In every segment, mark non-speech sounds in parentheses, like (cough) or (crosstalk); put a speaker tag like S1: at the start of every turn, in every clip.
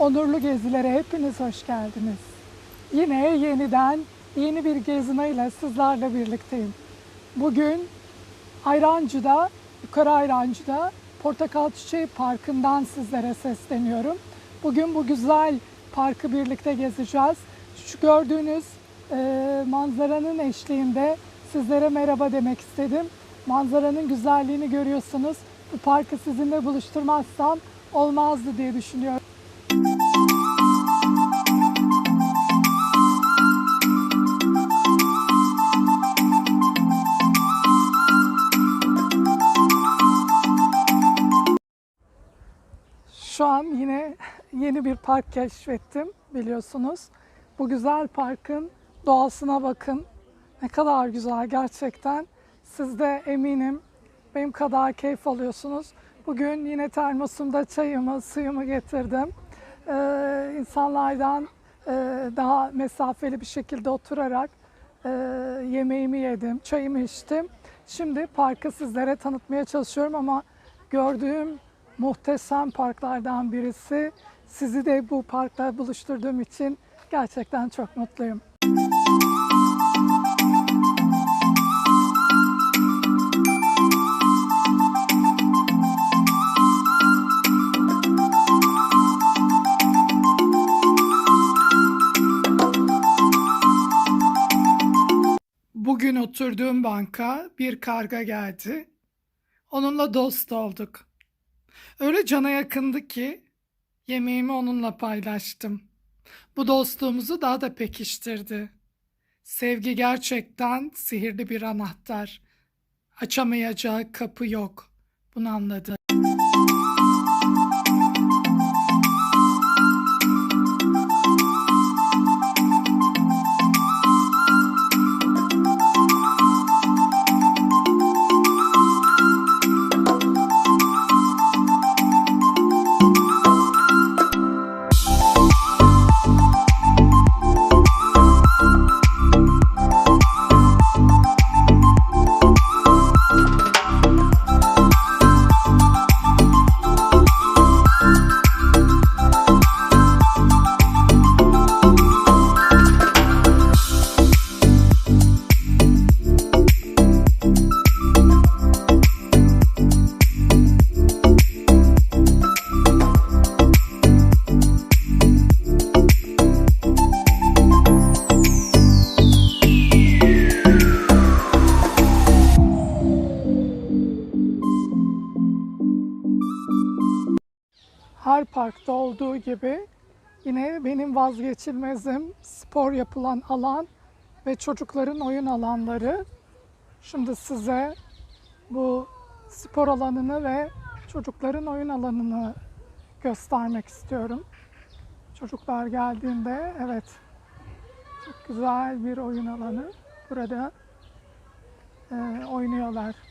S1: onurlu gezilere hepiniz hoş geldiniz. Yine yeniden yeni bir gezinayla sizlerle birlikteyim. Bugün Ayrancı'da, Yukarı Ayrancı'da Portakal Çiçeği Parkı'ndan sizlere sesleniyorum. Bugün bu güzel parkı birlikte gezeceğiz. Şu gördüğünüz e, manzaranın eşliğinde sizlere merhaba demek istedim. Manzaranın güzelliğini görüyorsunuz. Bu parkı sizinle buluşturmazsam olmazdı diye düşünüyorum. An yine (laughs) yeni bir park keşfettim biliyorsunuz. Bu güzel parkın doğasına bakın. Ne kadar güzel gerçekten. Siz de eminim benim kadar keyif alıyorsunuz. Bugün yine termosumda çayımı, suyumu getirdim. Ee, insanlardan e, daha mesafeli bir şekilde oturarak e, yemeğimi yedim, çayımı içtim. Şimdi parkı sizlere tanıtmaya çalışıyorum ama gördüğüm muhteşem parklardan birisi. Sizi de bu parkta buluşturduğum için gerçekten çok mutluyum. Bugün oturduğum banka bir karga geldi. Onunla dost olduk. Öyle cana yakındı ki yemeğimi onunla paylaştım. Bu dostluğumuzu daha da pekiştirdi. Sevgi gerçekten sihirli bir anahtar. Açamayacağı kapı yok. Bunu anladı. Parkta olduğu gibi yine benim vazgeçilmezim spor yapılan alan ve çocukların oyun alanları. Şimdi size bu spor alanını ve çocukların oyun alanını göstermek istiyorum. Çocuklar geldiğinde evet çok güzel bir oyun alanı. Burada e, oynuyorlar.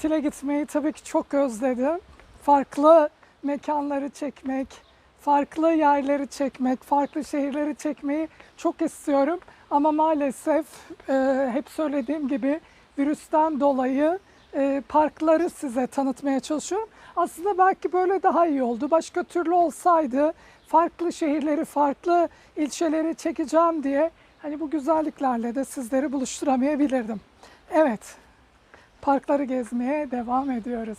S1: Tatile gitmeyi tabii ki çok özledim. Farklı mekanları çekmek, farklı yerleri çekmek, farklı şehirleri çekmeyi çok istiyorum. Ama maalesef e, hep söylediğim gibi virüsten dolayı e, parkları size tanıtmaya çalışıyorum. Aslında belki böyle daha iyi oldu. Başka türlü olsaydı farklı şehirleri, farklı ilçeleri çekeceğim diye hani bu güzelliklerle de sizleri buluşturamayabilirdim. Evet, parkları gezmeye devam ediyoruz.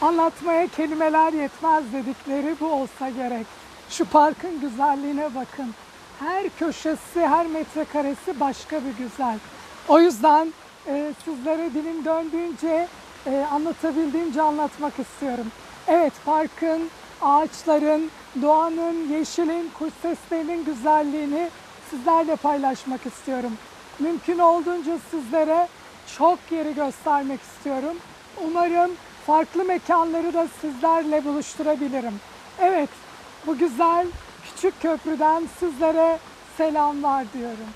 S1: Anlatmaya kelimeler yetmez dedikleri bu olsa gerek. Şu parkın güzelliğine bakın. Her köşesi, her metrekaresi başka bir güzel. O yüzden e, sizlere dilim döndüğünce e, anlatabildiğimce anlatmak istiyorum. Evet parkın, ağaçların, doğanın, yeşilin, kuş seslerinin güzelliğini sizlerle paylaşmak istiyorum. Mümkün olduğunca sizlere çok yeri göstermek istiyorum. Umarım farklı mekanları da sizlerle buluşturabilirim. Evet, bu güzel küçük köprüden sizlere selamlar diyorum.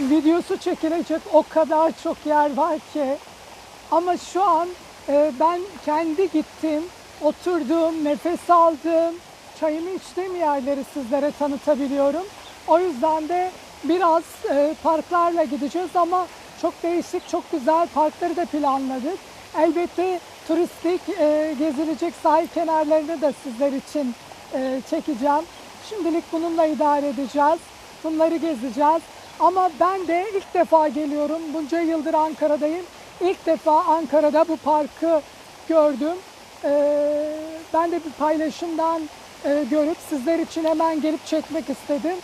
S1: Videosu çekilecek o kadar çok yer var ki ama şu an e, ben kendi gittim, oturduğum, nefes aldığım, çayımı içtiğim yerleri sizlere tanıtabiliyorum. O yüzden de biraz e, parklarla gideceğiz ama çok değişik, çok güzel parkları da planladık. Elbette turistik, e, gezilecek sahil kenarlarını da sizler için e, çekeceğim. Şimdilik bununla idare edeceğiz. Bunları gezeceğiz. Ama ben de ilk defa geliyorum. Bunca yıldır Ankara'dayım. İlk defa Ankara'da bu parkı gördüm. Ee, ben de bir paylaşımdan e, görüp sizler için hemen gelip çekmek istedim.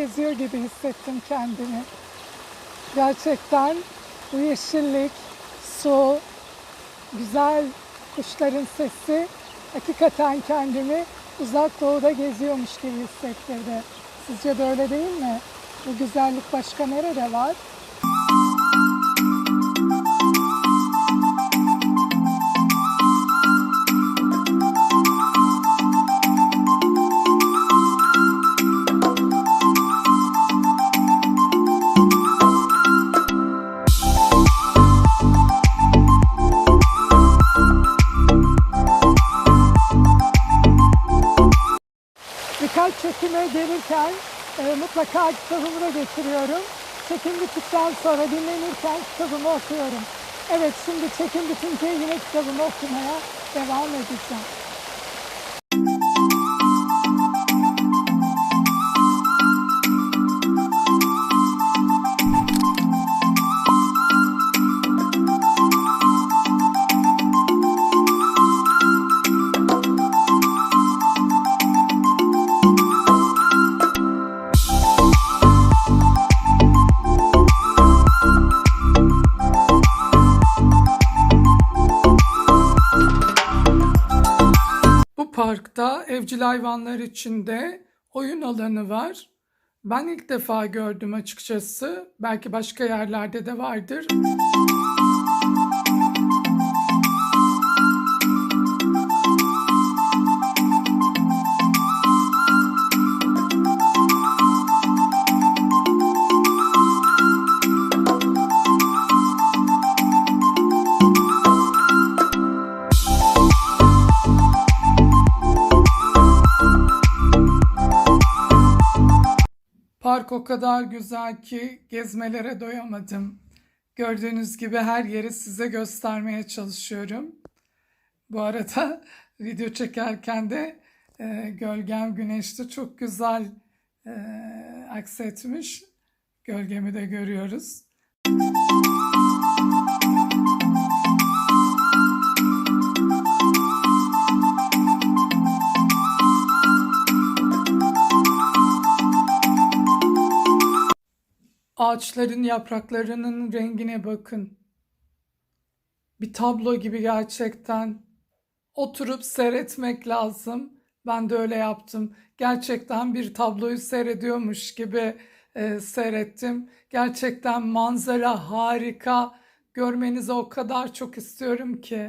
S1: Geziyor gibi hissettim kendimi. Gerçekten bu yeşillik, su, güzel kuşların sesi hakikaten kendimi uzak doğuda geziyormuş gibi hissettirdi. Sizce de öyle değil mi? Bu güzellik başka nerede var? E, mutlaka kitabımı da getiriyorum. Çekim bittikten sonra dinlenirken kitabımı okuyorum. Evet şimdi çekim bitince yine kitabımı okumaya devam edeceğim. Parkta evcil hayvanlar için de oyun alanı var. Ben ilk defa gördüm açıkçası. Belki başka yerlerde de vardır. O kadar güzel ki gezmelere doyamadım. Gördüğünüz gibi her yeri size göstermeye çalışıyorum. Bu arada (laughs) video çekerken de e, gölgem güneşte çok güzel e, aksetmiş. Gölgemi de görüyoruz. Ağaçların yapraklarının rengine bakın. Bir tablo gibi gerçekten. Oturup seyretmek lazım. Ben de öyle yaptım. Gerçekten bir tabloyu seyrediyormuş gibi e, seyrettim. Gerçekten manzara harika. Görmenizi o kadar çok istiyorum ki.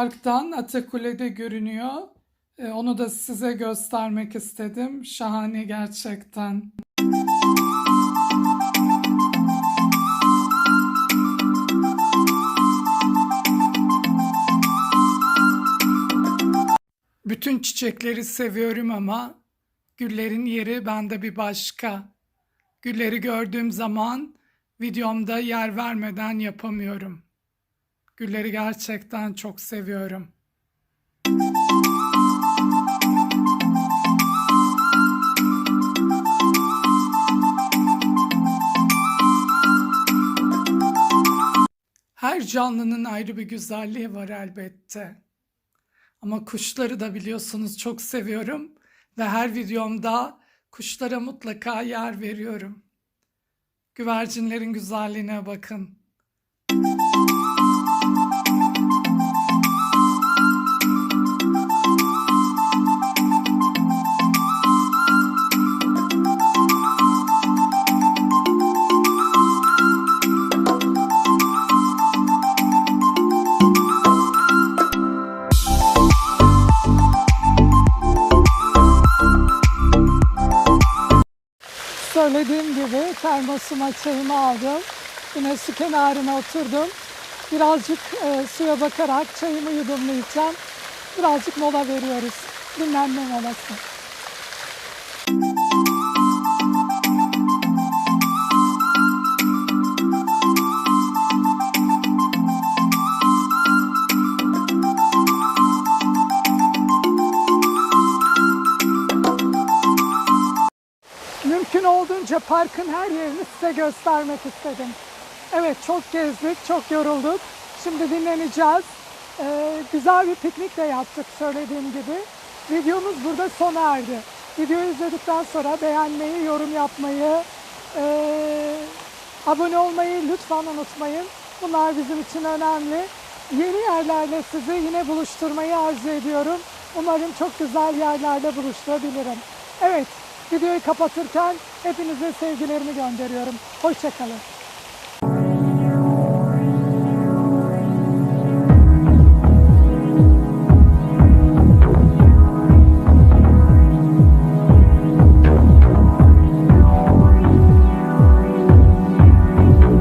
S1: Parktan Atakule'de görünüyor. E, Onu da size göstermek istedim. Şahane gerçekten. Bütün çiçekleri seviyorum ama güllerin yeri bende bir başka. Gülleri gördüğüm zaman videomda yer vermeden yapamıyorum. Gülleri gerçekten çok seviyorum. Her canlının ayrı bir güzelliği var elbette. Ama kuşları da biliyorsunuz çok seviyorum ve her videomda kuşlara mutlaka yer veriyorum. Güvercinlerin güzelliğine bakın. Söylediğim termosuma çayımı aldım. Yine su kenarına oturdum. Birazcık e, suya bakarak çayımı yudumlayacağım. Birazcık mola veriyoruz. Dinlenme molası. Mümkün olduğunca parkın her yerini size göstermek istedim. Evet çok gezdik, çok yorulduk. Şimdi dinleneceğiz. Ee, güzel bir piknik de yaptık söylediğim gibi. Videomuz burada sona erdi. Videoyu izledikten sonra beğenmeyi, yorum yapmayı, ee, abone olmayı lütfen unutmayın. Bunlar bizim için önemli. Yeni yerlerle sizi yine buluşturmayı arzu ediyorum. Umarım çok güzel yerlerde buluşturabilirim. Evet, videoyu kapatırken hepinize sevgilerimi gönderiyorum. Hoşçakalın.